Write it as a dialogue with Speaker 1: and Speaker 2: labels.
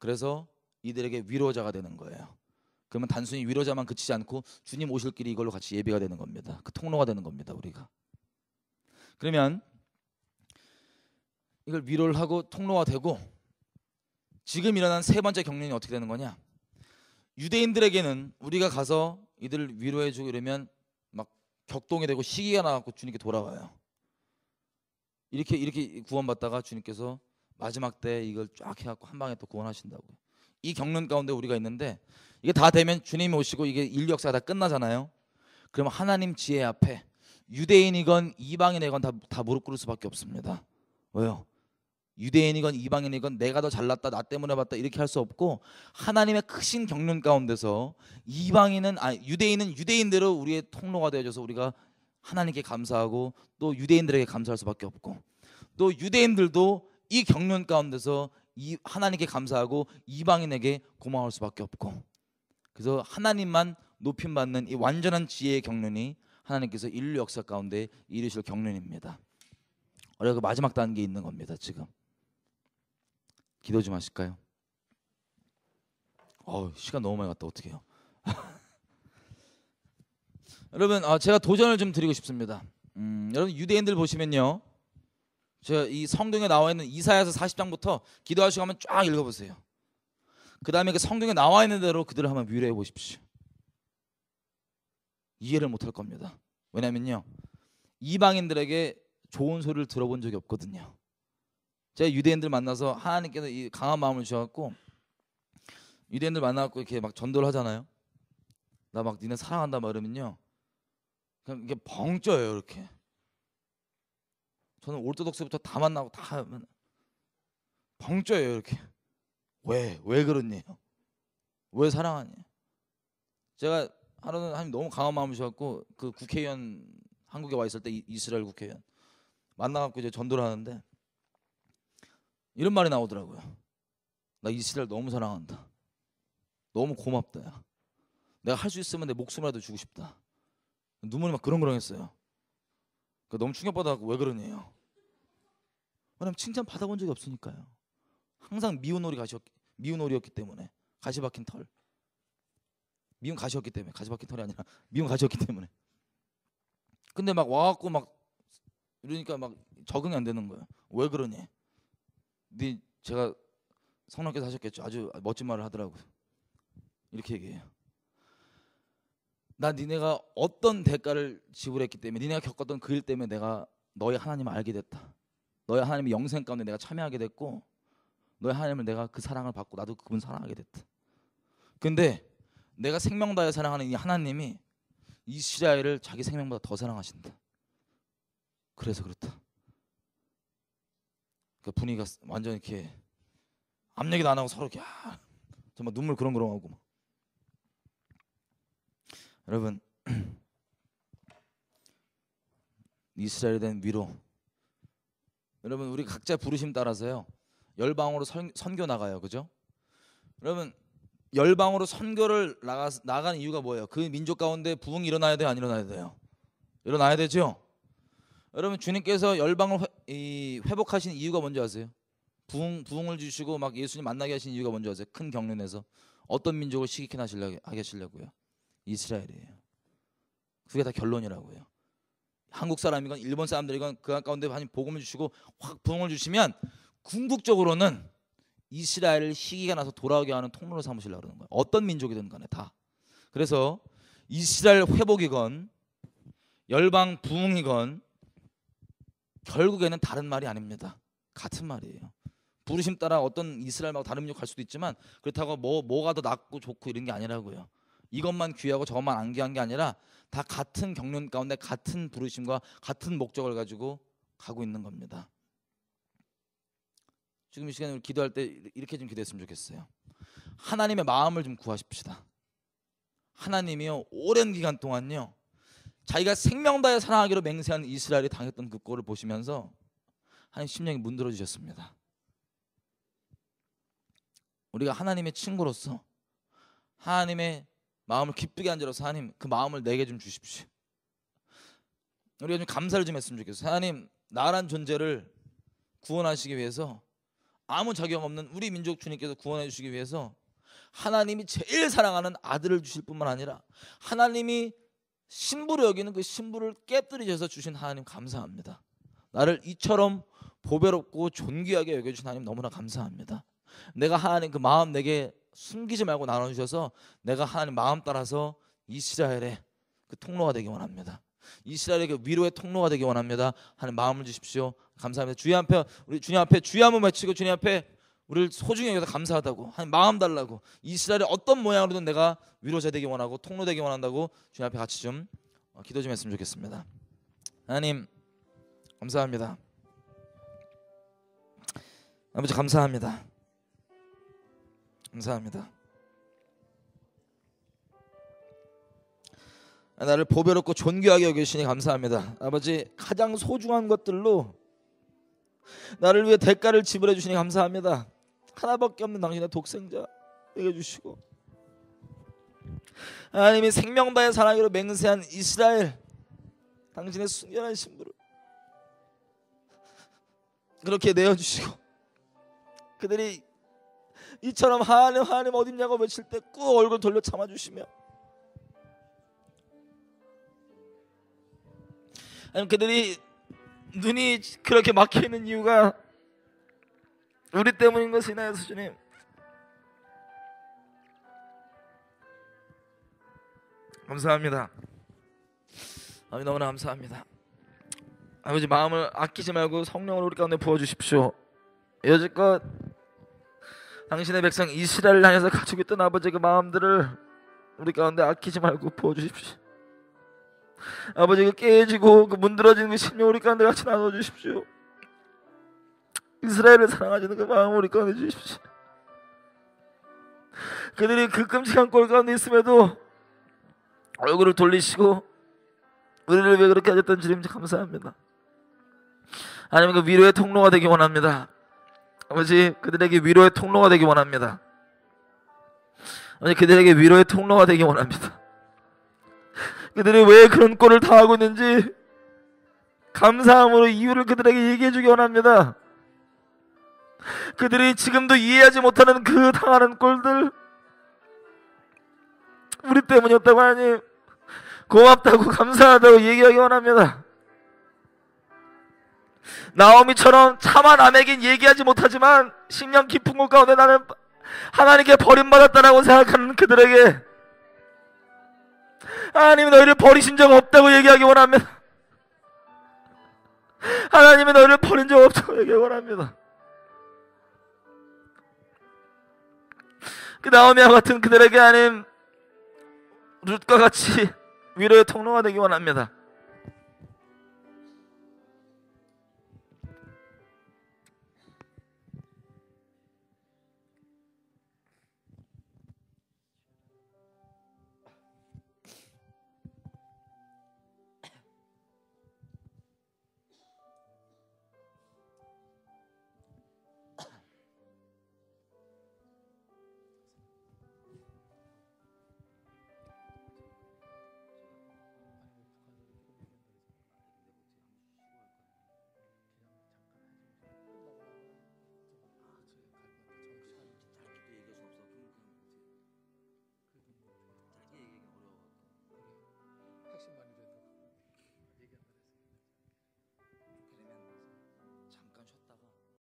Speaker 1: 그래서 이들에게 위로자가 되는 거예요. 그러면 단순히 위로자만 그치지 않고 주님 오실 길이 이걸로 같이 예비가 되는 겁니다. 그 통로가 되는 겁니다. 우리가. 그러면 이걸 위로를 하고 통로가 되고 지금 일어난 세 번째 경륜이 어떻게 되는 거냐? 유대인들에게는 우리가 가서 이들을 위로해 주고 이러면 막 격동이 되고 시기가 나갖고 주님께 돌아와요. 이렇게 이렇게 구원받다가 주님께서 마지막 때 이걸 쫙 해갖고 한 방에 또 구원하신다고요. 이 경륜 가운데 우리가 있는데 이게 다 되면 주님이 오시고 이게 인류 역사가 다 끝나잖아요. 그러면 하나님 지혜 앞에 유대인이건 이방인이건 다, 다 무릎 꿇을 수밖에 없습니다. 왜요? 유대인이건 이방인이건 내가 더 잘났다 나 때문에 봤다 이렇게 할 수 없고 하나님의 크신 경륜 가운데서 이방인은 아 유대인은 유대인대로 우리의 통로가 되어줘서 우리가 하나님께 감사하고 또 유대인들에게 감사할 수밖에 없고 또 유대인들도 이 경륜 가운데서 이 하나님께 감사하고 이방인에게 고마울 수밖에 없고 그래서 하나님만 높임 받는 이 완전한 지혜의 경륜이 하나님께서 인류 역사 가운데 이루실 경륜입니다. 우리가 그 마지막 단계에 있는 겁니다. 지금 기도 좀 하실까요? 어 시간 너무 많이 갔다 어떡해요 여러분 어, 제가 도전을 좀 드리고 싶습니다 음, 여러분 유대인들 보시면요 제가 이 성경에 나와 있는 이사야서 40장부터 기도하시고 한번 쫙 읽어보세요 그 다음에 그 성경에 나와 있는 대로 그들을 한번 위로해 보십시오 이해를 못할 겁니다 왜냐면요 이방인들에게 좋은 소리를 들어본 적이 없거든요 제가 유대인들 만나서 하나님께서 이 강한 마음을 주셔갖고 유대인들 만나갖고 이렇게 막 전도를 하잖아요. 나 막 니네 사랑한다 말하면요. 그냥 이게 벙쪄요 이렇게. 저는 올토독스부터 다 만나고 다 하면 벙쪄요 이렇게. 왜? 왜 그러니? 왜 사랑하니? 제가 하루는 하나님 너무 강한 마음을 주셔갖고 그 국회의원 한국에 와 있을 때 이스라엘 국회의원 만나갖고 이제 전도를 하는데 이런 말이 나오더라고요. 나 이스라엘 너무 사랑한다. 너무 고맙다. 야. 내가 할 수 있으면 내 목숨이라도 주고 싶다. 눈물이 막 그렁그렁했어요. 그러니까 너무 충격받아갖고 왜 그러냐요. 왜냐면 칭찬 받아본 적이 없으니까요. 항상 미운 오리 가시 미운 오리였기 때문에 가시 박힌 털. 미운 가시였기 때문에 가시 박힌 털이 아니라 미운 가시였기 때문에. 근데 막 와갖고 막 이러니까 막 적응이 안 되는 거예요. 왜 그러니? 네 제가 성령께서 하셨겠죠. 아주 멋진 말을 하더라고요. 이렇게 얘기해요. 나 니네가 어떤 대가를 지불했기 때문에 니네가 겪었던 그 일 때문에 내가 너의 하나님을 알게 됐다. 너의 하나님의 영생 가운데 내가 참여하게 됐고 너의 하나님을 내가 그 사랑을 받고 나도 그분 사랑하게 됐다. 근데 내가 생명 다해 사랑하는 이 하나님이 이스라엘을 자기 생명보다 더 사랑하신다. 그래서 그렇다. 그 분위기가 완전 이렇게 압력이 나고 서로 이렇게 아, 정말 눈물 그렁그렁하고 막. 여러분 이스라엘에 대한 위로 여러분 우리 각자 부르심 따라서요 열방으로 선, 선교 나가요 그죠? 여러분 열방으로 선교를 나가 나가는 이유가 뭐예요? 그 민족 가운데 부흥이 일어나야 돼요 안 일어나야 돼요? 일어나야 되죠? 여러분 주님께서 열방을 회, 이, 회복하신 이유가 뭔지 아세요? 부흥 부흥을 주시고 막 예수님 만나게 하신 이유가 뭔지 아세요? 큰 경륜에서 어떤 민족을 시기케 하시려고 하시려고요? 이스라엘이에요. 그게 다 결론이라고요. 한국 사람이건 일본 사람들이건 그 가운데 많이 복음을 주시고 확 부흥을 주시면 궁극적으로는 이스라엘을 시기가 나서 돌아오게 하는 통로를 삼으시려고 그러는 거예요. 어떤 민족이든 간에 다. 그래서 이스라엘 회복이건 열방 부흥이건 결국에는 다른 말이 아닙니다. 같은 말이에요. 부르심 따라 어떤 이스라엘 말고 다른 민족 갈 수도 있지만 그렇다고 뭐 뭐가 더 낫고 좋고 이런 게 아니라고요. 이것만 귀하고 저것만 안 귀한 게 아니라 다 같은 경륜 가운데 같은 부르심과 같은 목적을 가지고 가고 있는 겁니다. 지금 이 시간에 기도할 때 이렇게 좀 기도했으면 좋겠어요. 하나님의 마음을 좀 구하십시다. 하나님이요 오랜 기간 동안요 자기가 생명 다해 사랑하기로 맹세한 이스라엘이 당했던 그 꼴을 보시면서 하나님 심령이 문들어 주셨습니다. 우리가 하나님의 친구로서 하나님의 마음을 기쁘게 한자로서 하나님 그 마음을 내게 좀 주십시오. 우리가 좀 감사를 좀 했으면 좋겠어요. 하나님 나란 존재를 구원하시기 위해서 아무 자격 없는 우리 민족 주님께서 구원해 주시기 위해서 하나님이 제일 사랑하는 아들을 주실 뿐만 아니라 하나님이 신부로 여기는 그 신부를 깨뜨리셔서 주신 하나님 감사합니다. 나를 이처럼 보배롭고 존귀하게 여겨주신 하나님 너무나 감사합니다. 내가 하나님 그 마음 내게 숨기지 말고 나눠주셔서 내가 하나님 마음 따라서 이스라엘의 그 통로가 되기 원합니다. 이스라엘의 그 위로의 통로가 되기 원합니다. 하는 마음을 주십시오. 감사합니다. 주님 앞에 우리 주님 앞에 주여 한번 외치고 주님 앞에 우리를 소중히 여기서 감사하다고 하나님 마음 달라고 이스라엘의 어떤 모양으로든 내가 위로자 되기 원하고 통로 되기 원한다고 주님 앞에 같이 좀 어, 기도 좀 했으면 좋겠습니다. 하나님 감사합니다. 아버지 감사합니다. 감사합니다. 나를 보배롭고 존귀하게 여기시니 감사합니다. 아버지 가장 소중한 것들로 나를 위해 대가를 지불해 주시니 감사합니다. 하나밖에 없는 당신의 독생자 여겨 주시고 하나님이 생명바의 사랑으로 맹세한 이스라엘 당신의 순결한 신부를 그렇게 내어 주시고 그들이 이처럼 하나님 하나님 어딨냐고 외칠 때 꾹 얼굴 돌려 참아 주시며 아니면 그들이 눈이 그렇게 막혀 있는 이유가 우리 때문인 것이 나여서 주님 감사합니다. 아버지 너무나 감사합니다. 아버지 마음을 아끼지 말고 성령을 우리 가운데 부어 주십시오. 여지껏 당신의 백성 이스라엘을 향해서 가지고 있던 아버지 그 마음들을 우리 가운데 아끼지 말고 부어 주십시오. 아버지 그 깨지고 그 문드러진 그 심령 우리 가운데 같이 나눠 주십시오. 이스라엘을 사랑하시는 그 마음 우리 가운데 주십시오. 그들이 그 끔찍한 꼴 가운데 있음에도 얼굴을 돌리시고 우리를 왜 그렇게 하셨던 주님 감사합니다. 하나님 그 위로의 통로가 되기 원합니다. 아버지 그들에게 위로의 통로가 되기 원합니다. 아버지 그들에게 위로의 통로가 되기 원합니다. 그들이 왜 그런 꼴을 당하고 있는지 감사함으로 이유를 그들에게 얘기해 주기 원합니다. 그들이 지금도 이해하지 못하는 그 당하는 꼴들 우리 때문이었다고 하니 고맙다고 감사하다고 얘기하기 원합니다. 나오미처럼 차마 남에겐 얘기하지 못하지만 심령 깊은 곳 가운데 나는 하나님께 버림받았다라고 생각하는 그들에게 하나님이 너희를 버리신 적 없다고 얘기하기 원합니다. 하나님이 너희를 버린 적 없다고 얘기하기 원합니다. 그 나오미와 같은 그들에게 하나님 룻과 같이 위로의 통로가 되기 원합니다.